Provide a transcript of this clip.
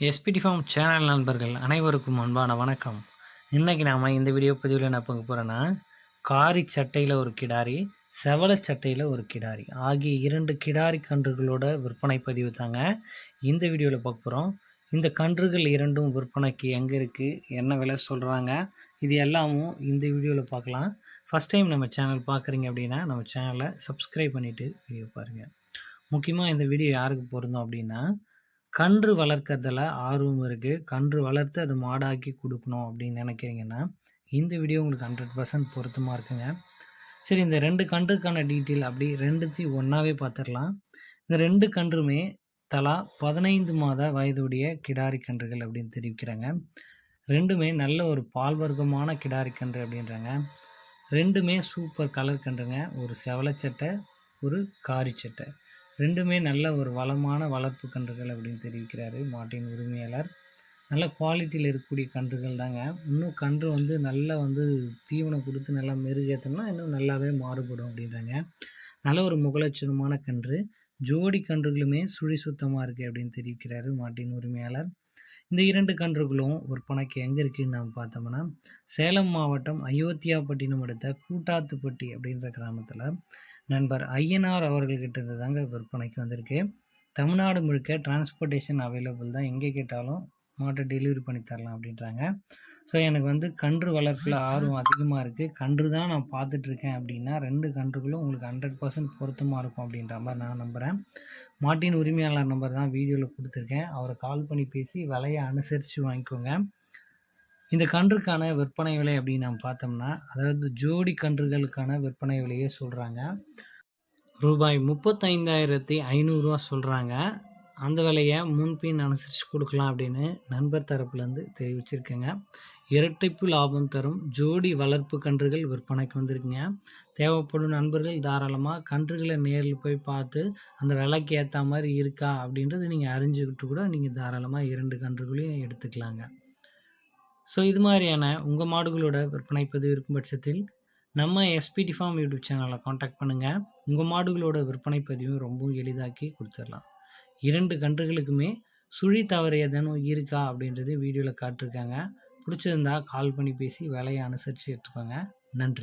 SPD form channel நண்பர்கள் அனைவருக்கும் அன்பான வணக்கம். இன்றைக்கி நாம் இந்த வீடியோ பதிவில் என்ன பார்க்க போகிறோன்னா காரி சட்டையில் ஒரு கிடாரி செவல சட்டையில் ஒரு கிடாரி ஆகிய இரண்டு கிடாரி கன்றுகளோட விற்பனை பதிவு தாங்க இந்த வீடியோவில் பார்க்க போகிறோம் இந்த கன்றுகள் இரண்டும் விற்பனைக்கு எங்கே இருக்குது என்ன விலை சொல்கிறாங்க இது எல்லாமும் இந்த வீடியோவில் பார்க்கலாம். ஃபஸ்ட் டைம் நம்ம சேனல் பார்க்குறீங்க அப்படின்னா நம்ம சேனலை சப்ஸ்கிரைப் பண்ணிவிட்டு வீடியோ பாருங்கள் முக்கியமாக இந்த வீடியோ யாருக்கு பொருந்தோம் அப்படின்னா கன்று வளர்க்கறதில் ஆர்வம் இருக்குது கன்று வளர்த்து அது மாடாக்கி கொடுக்கணும் அப்படின்னு நினைக்கிறீங்கன்னா இந்த வீடியோ உங்களுக்கு ஹண்ட்ரட் பர்சன்ட் பொருத்தமாக இருக்குங்க. சரி இந்த ரெண்டு கன்றுக்கான டீட்டெயில் அப்படி ரெண்டுத்தையும் ஒன்றாவே பார்த்துடலாம் இந்த ரெண்டு கன்றுமே தலா பதினைந்து மாத வயதுடைய கிடாரி கன்றுகள் அப்படின்னு தெரிவிக்கிறாங்க. ரெண்டுமே நல்ல ஒரு பால் வர்க்கமான கிடாரி கன்று அப்படின்றாங்க. ரெண்டுமே சூப்பர் கலர் கன்றுங்க. ஒரு செவலச்சட்டை ஒரு காரி சட்டை ரெண்டுமே நல்ல ஒரு வளமான வளர்ப்பு கன்றுகள் அப்படின்னு தெரிவிக்கிறாரு மாட்டின் உரிமையாளர். நல்ல குவாலிட்டியில் இருக்கக்கூடிய கன்றுகள் தாங்க. இன்னும் கன்று வந்து நல்லா வந்து தீவனம் கொடுத்து நல்லா மெருகேற்றோம்னா இன்னும் நல்லாவே மாறுபடும் அப்படின்றாங்க. நல்ல ஒரு முகலட்சணமான கன்று. ஜோடி கன்றுகளுமே சுழி சுத்தமாக இருக்குது அப்படின்னு தெரிவிக்கிறாரு மாட்டின் உரிமையாளர். இந்த இரண்டு கன்றுகளும் விற்பனைக்கு எங்கே இருக்குதுன்னு நம்ம பார்த்தோம்னா சேலம் மாவட்டம் அயோத்தியாப்பட்டினம் அடுத்த கூட்டாத்துப்பட்டி அப்படின்ற கிராமத்தில். நண்பர் ஐயனார் அவர்கள்கிட்ட இருந்து தாங்க விற்பனைக்கு வந்திருக்கு. தமிழ்நாடு முழுக்க டிரான்ஸ்போர்ட்டேஷன் அவைலபிள் தான். எங்கே கேட்டாலும் மாட்டை டெலிவரி பண்ணி தரலாம் அப்படின்றாங்க. ஸோ எனக்கு வந்து கன்று வளர்ப்பில் ஆர்வம் அதிகமாக இருக்குது கன்று தான் நான் பார்த்துட்ருக்கேன் அப்படின்னா ரெண்டு கன்றுகளும் உங்களுக்கு ஹண்ட்ரட் பர்சன்ட் பொருத்தமாக இருக்கும் அப்படின்ற மாதிரி நான் நம்புகிறேன் மாட்டின் உரிமையாளர் நம்பர் தான் வீடியோவில் கொடுத்துருக்கேன். அவரை கால் பண்ணி பேசி விலையை அனுசரித்து வாங்கிக்கோங்க. இந்த கன்றுக்கான விற்பனை விலை அப்படின்னு நம்ம பார்த்தோம்னா அதாவது ஜோடி கன்றுகளுக்கான விற்பனை விலையே சொல்கிறாங்க ரூபாய் முப்பத்தைந்தாயிரத்தி ஐநூறுரூவா சொல்கிறாங்க அந்த விலையை முன்பின் அனுசரித்து கொடுக்கலாம் அப்படின்னு நண்பர் தரப்புலேருந்து தெரிவிச்சிருக்கேங்க. இரட்டிப்பு லாபம் தரும் ஜோடி வளர்ப்பு கன்றுகள் விற்பனைக்கு வந்திருக்குங்க. தேவைப்படும் நண்பர்கள் தாராளமாக கன்றுகளை நேரில் போய் பார்த்து அந்த விலைக்கு ஏற்ற மாதிரி இருக்கா அப்படின்றது நீங்கள் அறிஞ்சுக்கிட்டு கூட நீங்கள் தாராளமாக இரண்டு கன்றுகளையும் எடுத்துக்கலாங்க. ஸோ இது மாதிரியான உங்கள் மாடுகளோட விற்பனை பதிவு இருக்கும் பட்சத்தில் நம்ம எஸ்பிடி ஃபார்ம் யூடியூப் சேனலை காண்டாக்ட் பண்ணுங்கள் உங்கள் மாடுகளோட விற்பனை பதிவும் ரொம்பவும் எளிதாக்கி கொடுத்துடலாம். இரண்டு கன்றுகளுக்குமே சுழி தவறு ஏதேனும் இருக்கா அப்படின்றது வீடியோவில் காட்டிருக்காங்க. பிடிச்சிருந்தா கால் பண்ணி பேசி வேலையை அனுசரித்து எடுத்துக்கோங்க. நன்றி.